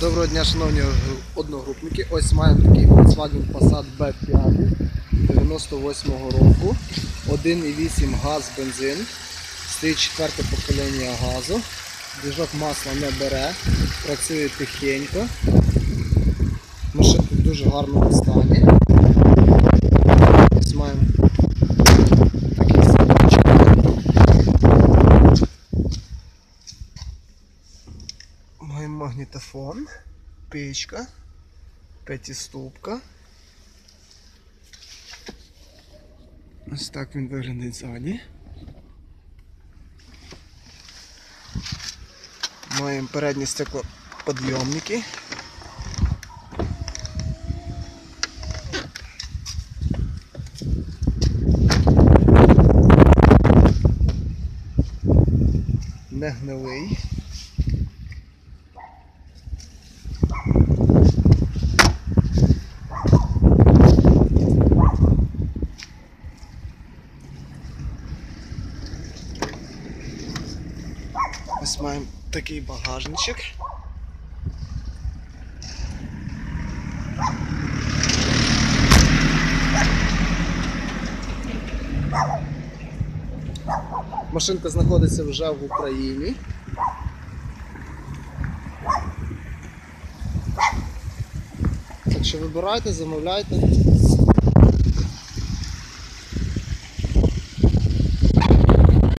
Доброго дня, шановні одногрупники. Ось маємо такий Volkswagen Passat B5 98-го року. 1,8 газ бензин. Стоїть четверте покоління газу. Діжок масла не бере, працює тихенько. Машинка в дуже гарному стані. Ось маємо такий салончик. Маємо магнітофон, печка, п'ятиступка. Ось так він виглядає ззаді. Маємо передні стеклоподйомники. Не гнилий. Ось маємо такий багажничок. Машинка знаходиться вже в Україні. Так що вибирайте, замовляйте.